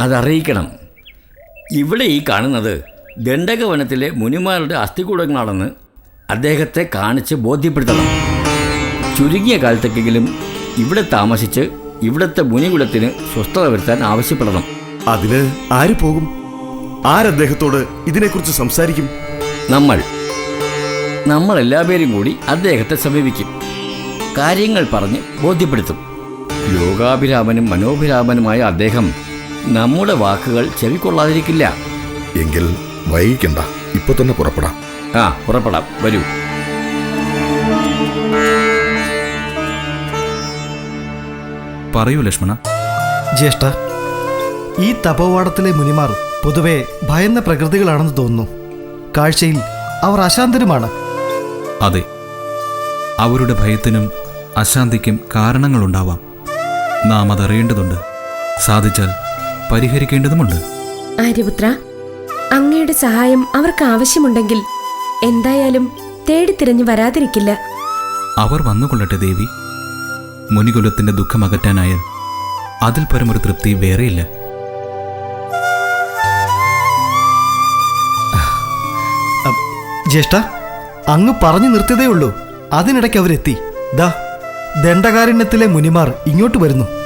അതറിയിക്കണം. ഇവിടെ ഈ കാണുന്നത് ദണ്ഡകവനത്തിലെ മുനിമാരുടെ അസ്ഥികൂടങ്ങളാണെന്ന് അദ്ദേഹത്തെ കാണിച്ച് ബോധ്യപ്പെടുത്തണം. ചുരുങ്ങിയ കാലത്തേക്കെങ്കിലും ഇവിടെ താമസിച്ച് ഇവിടുത്തെ മുനികുലത്തിന് സ്വസ്ഥത വരുത്താൻ ആവശ്യപ്പെടണം. അതിന് ആര് പോകും? ആരദ്ദേഹത്തോട് ഇതിനെക്കുറിച്ച് സംസാരിക്കും? നമ്മൾ. നമ്മൾ എല്ലാവരും കൂടി അദ്ദേഹത്തെ സമീപിക്കും. കാര്യങ്ങൾ പറഞ്ഞ് ബോധ്യപ്പെടുത്തും. ലോകാഭിരാമനും മനോഭിരാമനുമായ അദ്ദേഹം നമ്മുടെ വാക്കുകൾ ചെവിക്കൊള്ളാതിരിക്കില്ല. എങ്കിൽ വൈകിക്കണ്ട. ഇപ്പൊ തന്നെ പുറപ്പെടാം. ആ പുറപ്പെടാം. വരൂ. പറയൂ ലക്ഷ്മണ. ജ്യേഷ്ഠ ഈ തപോവാടത്തിലെ മുനിമാർ പൊതുവെ ഭയന്ന പ്രകൃതികളാണെന്ന് തോന്നുന്നു. കാഴ്ചയിൽ അവർ അശാന്തരുമാണ്. അതെ. അവരുടെ ഭയത്തിനും അശാന്തിക്കും കാരണങ്ങളുണ്ടാവാം. നാം അതറിയേണ്ടതുണ്ട്. സാധിച്ചാൽ പരിഹരിക്കേണ്ടതുമുണ്ട്. ആര്യപുത്ര അങ്ങയുടെ സഹായം അവർക്ക് ആവശ്യമുണ്ടെങ്കിൽ എന്തായാലും തേടി തിരഞ്ഞു വരാതിരിക്കില്ല. അവർ വന്നുകൊള്ളട്ടെ ദേവി. മുനികുലത്തിന്റെ ദുഃഖം അകറ്റാനായാൽ അതിൽ പരമൊരു തൃപ്തി വേറെയില്ല. അ, ജ്യേഷ്ഠ അങ്ങ് പറഞ്ഞു നിർത്തിയതേ ഉള്ളൂ അതിനിടയ്ക്ക് അവരെത്തി. ദാ ദണ്ഡകാരണ്യത്തിലെ മുനിമാർ ഇങ്ങോട്ട് വരുന്നു.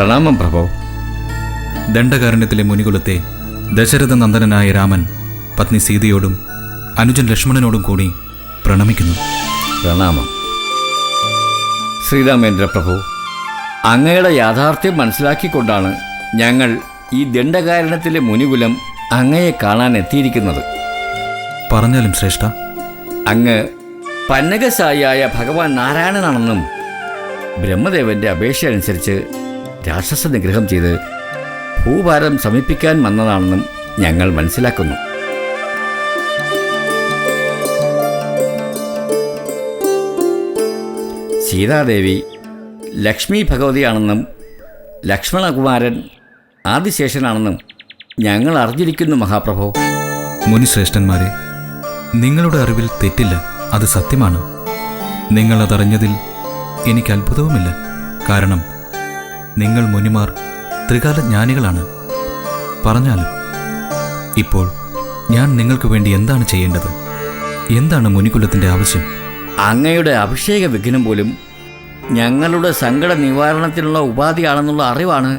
പ്രണാമം പ്രഭോ. ദണ്ഡകാരണ്യത്തിലെ മുനികുലത്തെ ദശരഥ നന്ദനായ രാമൻ പത്നി സീതയോടും അനുജൻ ലക്ഷ്മണനോടും കൂടി പ്രണമിക്കുന്നു. പ്രണാമം. ശ്രീരാമേന്ദ്ര പ്രഭു അങ്ങയുടെ യാഥാർത്ഥ്യം മനസ്സിലാക്കിക്കൊണ്ടാണ് ഞങ്ങൾ ഈ ദണ്ഡകാരണത്തിലെ മുനികുലം അങ്ങയെ കാണാൻ എത്തിയിരിക്കുന്നത്. പറഞ്ഞാലും ശ്രേഷ്ഠ. അങ്ങ് പന്നകസായിയായ ഭഗവാൻ നാരായണനാണെന്നും ബ്രഹ്മദേവന്റെ അപേക്ഷ അനുസരിച്ച് രാക്ഷസ നിഗ്രഹം ചെയ്ത് ഭൂഭാരം സമീപിക്കാൻ വന്നതാണെന്നും ഞങ്ങൾ മനസ്സിലാക്കുന്നു. സീതാദേവി ലക്ഷ്മി ഭഗവതിയാണെന്നും ലക്ഷ്മണകുമാരൻ ആദിശേഷനാണെന്നും ഞങ്ങൾ അറിഞ്ഞിരിക്കുന്നു മഹാപ്രഭു. മുനിശ്രേഷ്ഠന്മാരെ നിങ്ങളുടെ അറിവിൽ തെറ്റില്ല അത് സത്യമാണ്. നിങ്ങളതറിഞ്ഞതിൽ എനിക്ക് അത്ഭുതവുമില്ല. കാരണം നിങ്ങൾ മുനിമാർ ത്രികാലജ്ഞാനികളാണ് പറഞ്ഞാലും ഇപ്പോൾ ഞാൻ നിങ്ങൾക്ക് വേണ്ടി എന്താണ് ചെയ്യേണ്ടത്? എന്താണ് മുനികുലത്തിന്റെ ആവശ്യം? അങ്ങയുടെ അഭിഷേക വിഘ്നം പോലും ഞങ്ങളുടെ സങ്കട നിവാരണത്തിനുള്ള ഉപാധിയാണെന്നുള്ള അറിവാണ്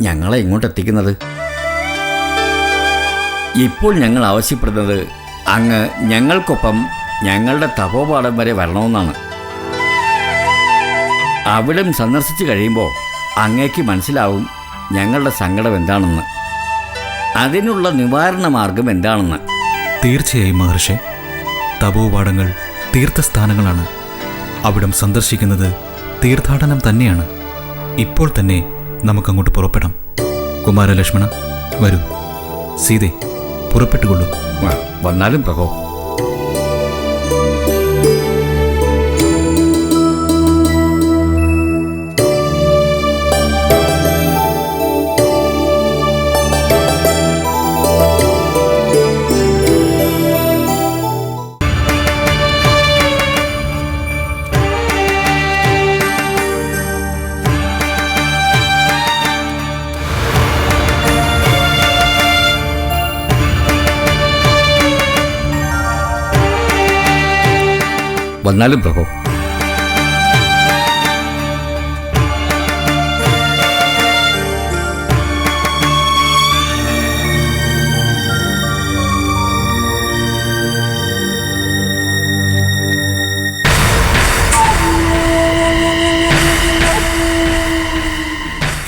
ഞങ്ങളെ ഇങ്ങോട്ട് എത്തിക്കുന്നത്. ഇപ്പോൾ ഞങ്ങൾ ആവശ്യപ്പെടുന്നത് അങ്ങ് ഞങ്ങൾക്കൊപ്പം ഞങ്ങളുടെ തപോപാഠം വരെ വരണമെന്നാണ്. അവിടം സന്ദർശിച്ചു കഴിയുമ്പോൾ അങ്ങേക്ക് മനസ്സിലാവും ഞങ്ങളുടെ സങ്കടം എന്താണെന്ന്. അതിനുള്ള നിവാരണ മാർഗം എന്താണെന്ന്. തീർച്ചയായും മഹർഷി. തപോപാടങ്ങൾ തീർത്ഥസ്ഥാനങ്ങളാണ്. അവിടം സന്ദർശിക്കുന്നത് തീർത്ഥാടനം തന്നെയാണ്. ഇപ്പോൾ തന്നെ നമുക്കങ്ങോട്ട് പുറപ്പെടാം. കുമാരലക്ഷ്മണ വരൂ. സീതെ പുറപ്പെട്ടുകൊള്ളൂ. വന്നാലും പ്രഭോ. വന്നാലും പ്രഭോ.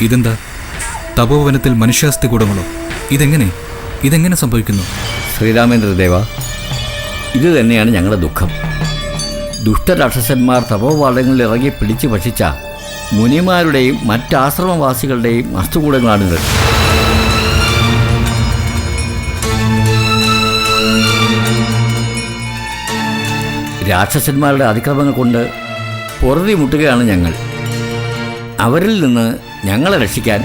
ഇതെന്താ? തപോവനത്തിൽ മനുഷ്യാസ്തി കൂടങ്ങളോ? ഇതെങ്ങനെ? ഇതെങ്ങനെ സംഭവിക്കുന്നു? ശ്രീരാമേന്ദ്രദേവ ഇത് തന്നെയാണ് ഞങ്ങളുടെ ദുഃഖം. ദുഷ്ടരാക്ഷസന്മാർ തപോവാളങ്ങളിൽ ഇറങ്ങി പിടിച്ചു ഭക്ഷിച്ച മുനിമാരുടെയും മറ്റാശ്രമവാസികളുടെയും വസ്തുകൂടങ്ങളാണിത്. രാക്ഷസന്മാരുടെ അതിക്രമങ്ങൾ കൊണ്ട് പൊറുതി മുട്ടുകയാണ് ഞങ്ങൾ. അവരിൽ നിന്ന് ഞങ്ങളെ രക്ഷിക്കാൻ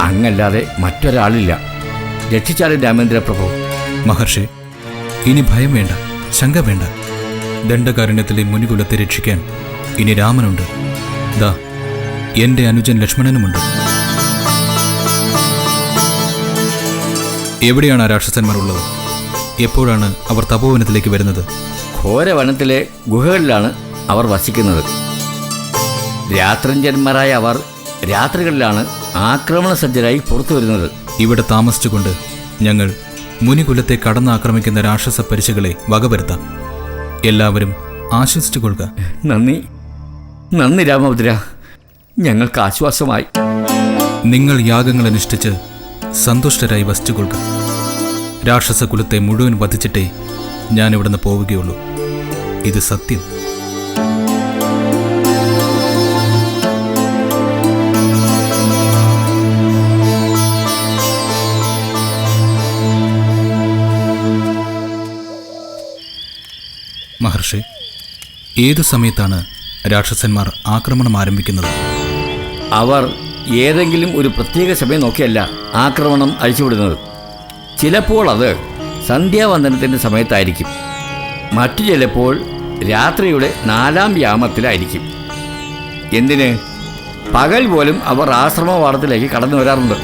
അങ്ങല്ലാതെ മറ്റൊരാളില്ല. രക്ഷിച്ചാലും രാമേന്ദ്ര പ്രഭു മഹർഷി ഇനി ഭയം വേണ്ട ശങ്ക വേണ്ട. ദണ്ഡകാരണ്യത്തിലെ മുനികുലത്തെ രക്ഷിക്കാൻ ഇനി രാമനുണ്ട്. ദാ എന്റെ അനുജൻ ലക്ഷ്മണനുമുണ്ട്. എവിടെയാണ് ആ രാക്ഷസന്മാരുള്ളത് എപ്പോഴാണ് അവർ തപോവനത്തിലേക്ക് വരുന്നത്? ഘോരവനത്തിലെ ഗുഹകളിലാണ് അവർ വസിക്കുന്നത്. രാത്രിഞ്ചന്മാരായ അവർ രാത്രികളിലാണ് ആക്രമണ സജ്ജരായി പുറത്തു വരുന്നത്. ഇവിടെ താമസിച്ചുകൊണ്ട് ഞങ്ങൾ മുനികുലത്തെ കടന്നാക്രമിക്കുന്ന രാക്ഷസ പരിശകളെ വകവരുത്താം. എല്ലാവരും ആശ്വസിച്ചു കൊള്ളുക നന്ദി. നന്ദി രാമഭദ്ര. ഞങ്ങൾക്ക് ആശ്വാസമായി. നിങ്ങൾ യാഗങ്ങൾ അനുഷ്ഠിച്ച് സന്തുഷ്ടരായി വസിച്ചുകൊള്ളുക. രാക്ഷസ കുലത്തെ മുഴുവൻ വധിച്ചിട്ടേ ഞാൻ ഇവിടുന്ന് പോവുകയുള്ളൂ. ഇത് സത്യം. മഹർഷി ഏത് സമയത്താണ് രാക്ഷസന്മാർ ആക്രമണം ആരംഭിക്കുന്നത്? അവർ ഏതെങ്കിലും ഒരു പ്രത്യേക സമയം നോക്കിയല്ല ആക്രമണം അഴിച്ചുവിടുന്നത്. ചിലപ്പോൾ അത് സന്ധ്യാവന്ദനത്തിന്റെ സമയത്തായിരിക്കും. മറ്റു ചിലപ്പോൾ രാത്രിയുടെ നാലാം യാമത്തിലായിരിക്കും എന്തിന്? പകൽ പോലും അവർ ആശ്രമവാടത്തിലേക്ക് കടന്നു വരാറുണ്ട്.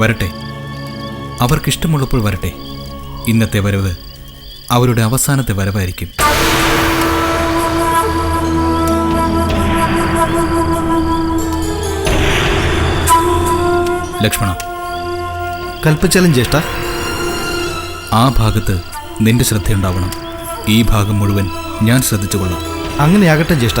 വരട്ടെ. അവർക്കിഷ്ടമുള്ളപ്പോൾ വരട്ടെ. ഇന്നത്തെ വരവ് അവരുടെ അവസാനത്തെ വരവായിരിക്കും. ലക്ഷ്മണ. കൽപ്പിച്ചാലും ജ്യേഷ്ഠ. ആ ഭാഗത്ത് നിന്റെ ശ്രദ്ധയുണ്ടാവണം. ഈ ഭാഗം മുഴുവൻ ഞാൻ ശ്രദ്ധിച്ചുകൊള്ളാം. അങ്ങനെയാകട്ടെ ജ്യേഷ്ഠ.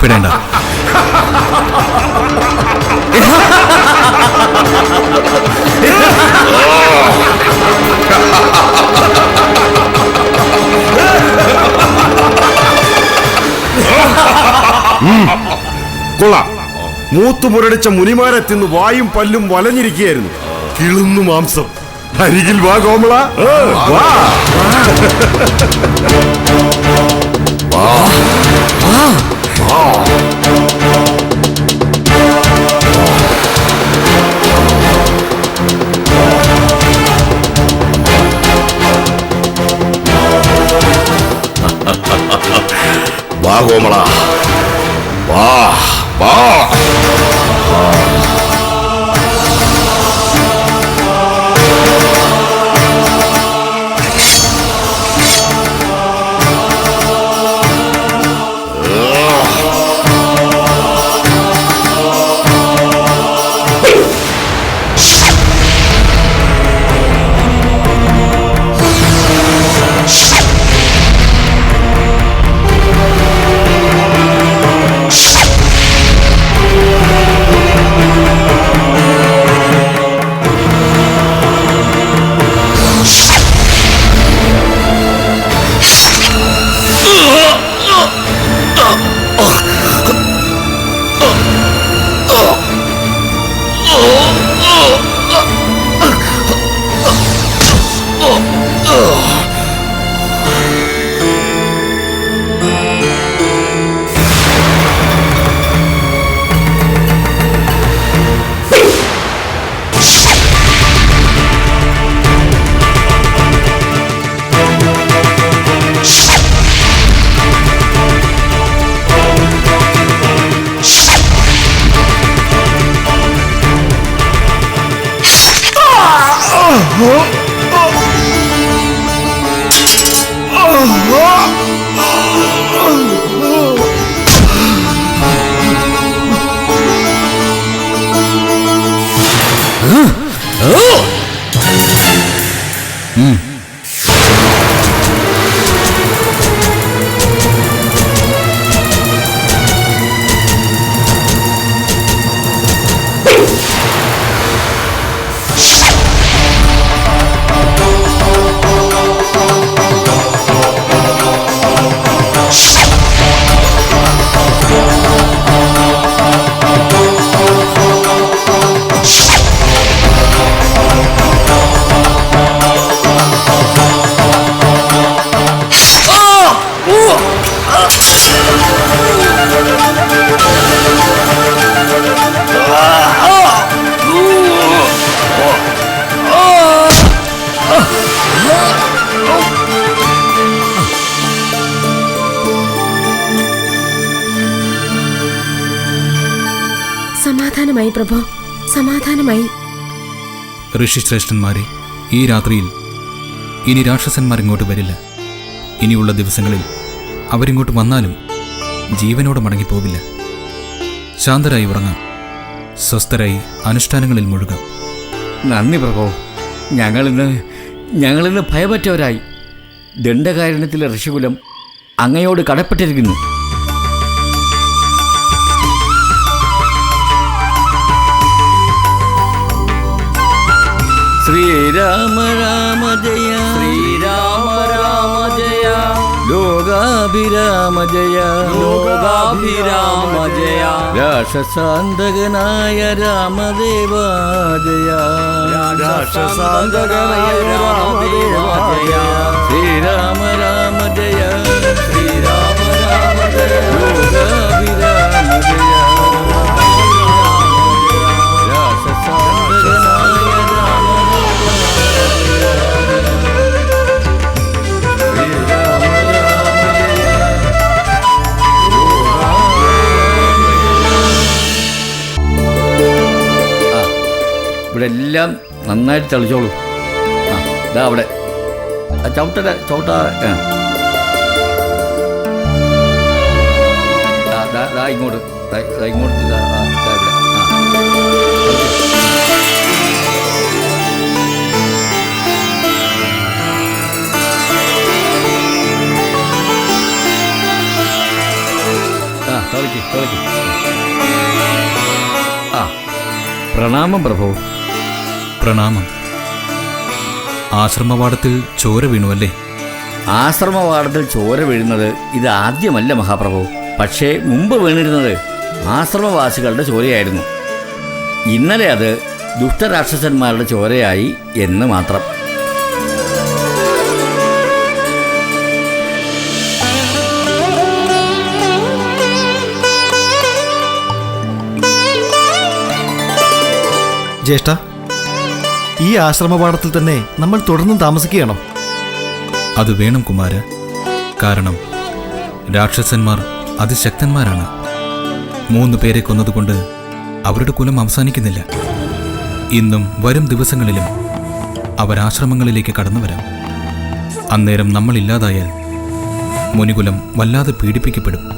ഭയപ്പെടേണ്ട കൊള്ളാം. മൂത്തു മുരടിച്ച മുനിമാരെ തിന്ന് വായും പല്ലും വലഞ്ഞിരിക്കുകയായിരുന്നു. കിളുന്നു മാംസം. അരികിൽ വാ കോമള. വാ. വാ. കോമള വാ വാ ആ おううん。ഋഷിശ്രേഷ്ഠന്മാരെ ഈ രാത്രിയിൽ ഇനി രാക്ഷസന്മാർ ഇങ്ങോട്ട് വരില്ല. ഇനിയുള്ള ദിവസങ്ങളിൽ അവരിങ്ങോട്ട് വന്നാലും ജീവനോട് മടങ്ങിപ്പോവില്ല. ശാന്തരായി ഉറങ്ങാം. സ്വസ്ഥരായി അനുഷ്ഠാനങ്ങളിൽ മുഴുകാം. നന്ദി പ്രഭോ. ഞങ്ങളിന്ന് ഞങ്ങളിന്ന് ഭയപറ്റവരായി. ദണ്ഡകാരണത്തിലെ ഋഷികുലം അങ്ങയോട് കടപ്പെട്ടിരിക്കുന്നു. ശ്രീരാമ രാമ ജയ. ശ്രീരാമ രാമ ജയ. ലോകാഭിരാമ ജയ. ലോകാഭിരാമ ജയ. രാക്ഷസാന്തകനായ രാമദേവ ജയ. രാക്ഷസാന്തകനായ രാമദേവ ജയ. ശ്രീരാമ രാമ ജയ. ശ്രീരാമ രാമ ജയ. ലോകാഭിരാമ ഇവിടെ എല്ലാം നന്നായിട്ട് തെളിച്ചോളൂ. ആ ഇതാ അവിടെ. ആ ചവിട്ടല ചവിട്ടാ ആ. ദാ, ദാ, ദാ ഇങ്ങോട്ട് ഇങ്ങോട്ട് ആ പ്രണാമം പ്രഭു. പ്രണാമം. ആശ്രമവാടത്തിൽ ചോര വീണുവല്ലേ? ആശ്രമവാടത്തിൽ ചോര വീഴുന്നത് ഇത് ആദ്യമല്ല മഹാപ്രഭു. പക്ഷേ മുമ്പ് വീണിരുന്നത് ആശ്രമവാസികളുടെ ചോരയായിരുന്നു. ഇന്നലെ അത് ദുഷ്ടരാക്ഷസന്മാരുടെ ചോരയായി എന്ന് മാത്രം. ജ്യേഷ്ഠ ഈ ആശ്രമപാഠത്തിൽ തന്നെ നമ്മൾ തുടർന്നും താമസിക്കുകയാണോ? അത് വേണം കുമാര. കാരണം രാക്ഷസന്മാർ അതിശക്തന്മാരാണ്. മൂന്ന് പേരെ കൊന്നതുകൊണ്ട് അവരുടെ കുലം അവസാനിക്കുന്നില്ല. ഇന്നും വരും ദിവസങ്ങളിലും അവരാശ്രമങ്ങളിലേക്ക് കടന്നു വരാം. അന്നേരം നമ്മളില്ലാതായാൽ മുനികുലം വല്ലാതെ പീഡിപ്പിക്കപ്പെടും.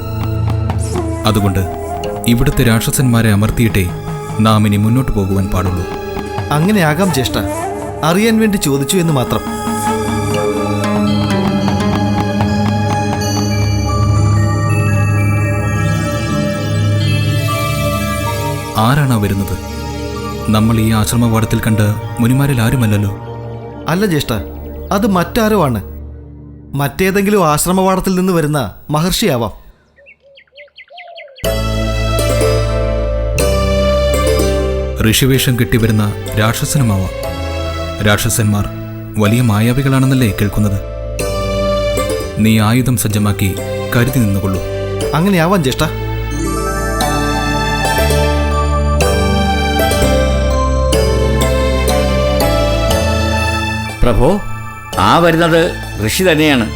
അതുകൊണ്ട് ഇവിടുത്തെ രാക്ഷസന്മാരെ അമർത്തിയിട്ടേ നാം ഇനി മുന്നോട്ട് പോകുവാൻ പാടുള്ളൂ. അങ്ങനെയാകാം ജ്യേഷ്ഠ. അറിയാൻ വേണ്ടി ചോദിച്ചു എന്ന് മാത്രം. ആരാണ് വരുന്നത്? നമ്മൾ ഈ ആശ്രമവാടത്തിൽ കണ്ട മുനിമാരിൽ ആരുമല്ലല്ലോ? അല്ല ജ്യേഷ്ഠ അത് മറ്റാരോ ആണ്. മറ്റേതെങ്കിലും ആശ്രമവാടത്തിൽ നിന്ന് വരുന്ന മഹർഷിയാവാം. ഋഷിവേഷം കെട്ടിവരുന്ന രാക്ഷസനുമാവാം. രാക്ഷസന്മാർ വലിയ മായാവികളാണെന്നല്ലേ കേൾക്കുന്നത്? നീ ആയുധം സജ്ജമാക്കി കരുതി നിന്നുകൊള്ളൂ. അങ്ങനെയാവാം ജ്യേഷ്ഠ. പ്രഭോ ആ വരുന്നത് ഋഷി തന്നെയാണ്.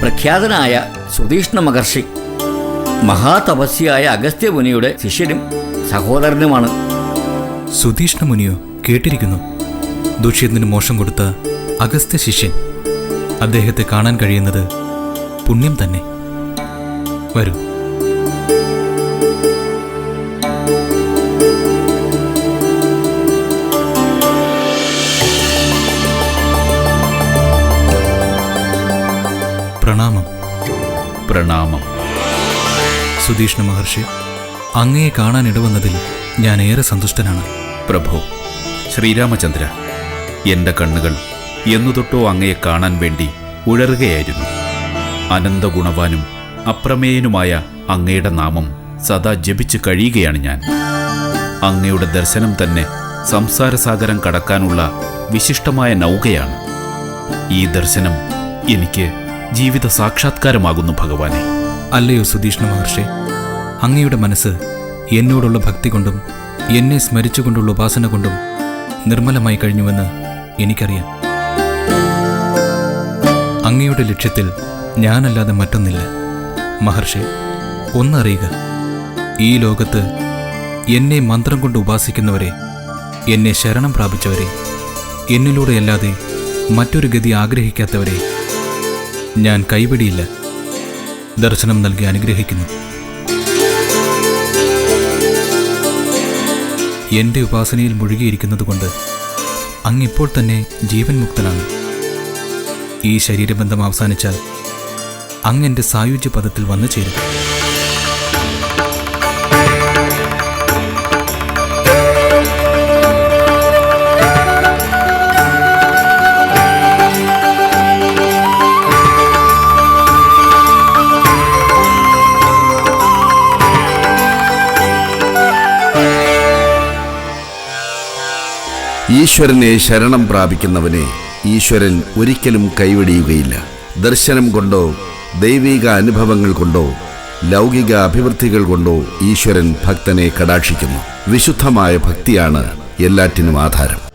പ്രഖ്യാതനായ സുതീഷ്ണ മഹർഷി. മഹാതപസ്യായ അഗസ്ത്യ മുനിയുടെ ശിഷ്യനും സഹോദരനുമാണ്. സുധീഷ്ണ മുനിയോ കേട്ടിരിക്കുന്നു. ദുഷ്യന്തിന് മോശം കൊടുത്ത അഗസ്ത്യ ശിഷ്യൻ അദ്ദേഹത്തെ കാണാൻ കഴിയുന്നത് പുണ്യം തന്നെ. വരൂ. പ്രണാമം. പ്രണാമം. സുധീഷ്ണ മഹർഷി അങ്ങയെ കാണാൻ ഇടവന്നതിൽ ഞാൻ ഏറെ സന്തുഷ്ടനാണ്. പ്രഭു ശ്രീരാമചന്ദ്ര എന്റെ കണ്ണുകൾ എന്നു തൊട്ടോ അങ്ങയെ കാണാൻ വേണ്ടി ഉഴറുകയായിരുന്നു. അനന്തഗുണവാനും അപ്രമേയനുമായ അങ്ങയുടെ നാമം സദാ ജപിച്ചു കഴിയുകയാണ് ഞാൻ. അങ്ങയുടെ ദർശനം തന്നെ സംസാരസാഗരം കടക്കാനുള്ള വിശിഷ്ടമായ നൗകയാണ്. ഈ ദർശനം എനിക്ക് ജീവിത സാക്ഷാത്കാരമാകുന്നു ഭഗവാനെ. അല്ലയോ സുധീഷ്ണ മഹർഷി അങ്ങയുടെ മനസ്സ് എന്നോടുള്ള ഭക്തി കൊണ്ടും എന്നെ സ്മരിച്ചുകൊണ്ടുള്ള ഉപാസന കൊണ്ടും നിർമ്മലമായി കഴിഞ്ഞുവെന്ന് എനിക്കറിയാം. അങ്ങയുടെ ലക്ഷ്യത്തിൽ ഞാനല്ലാതെ മറ്റൊന്നില്ല. മഹർഷി ഒന്നറിയുക ഈ ലോകത്ത് എന്നെ മന്ത്രം കൊണ്ട് ഉപാസിക്കുന്നവരെ എന്നെ ശരണം പ്രാപിച്ചവരെ എന്നിലൂടെയല്ലാതെ മറ്റൊരു ഗതി ആഗ്രഹിക്കാത്തവരെ ഞാൻ കൈപിടിയില്ല. ദർശനം നൽകി അനുഗ്രഹിക്കുന്നു. എന്റെ ഉപാസനയിൽ മുഴുകിയിരിക്കുന്നതുകൊണ്ട് അങ്ങിപ്പോൾ തന്നെ ജീവൻ മുക്തനാണ് ഈ ശരീരബന്ധം അവസാനിച്ചാൽ അങ്ങ് എന്റെ സായുജ്യ പദത്തിൽ വന്നു ചേരും ഈശ്വരനെ ശരണം പ്രാപിക്കുന്നവനെ ഈശ്വരൻ ഒരിക്കലും കൈവെടിയുകയില്ല. ദർശനം കൊണ്ടോ ദൈവിക അനുഭവങ്ങൾ കൊണ്ടോ ലൗകിക അഭിവൃദ്ധികൾ കൊണ്ടോ ഈശ്വരൻ ഭക്തനെ കടാക്ഷിക്കുന്നു. വിശുദ്ധമായ ഭക്തിയാണ് എല്ലാറ്റിനും ആധാരം.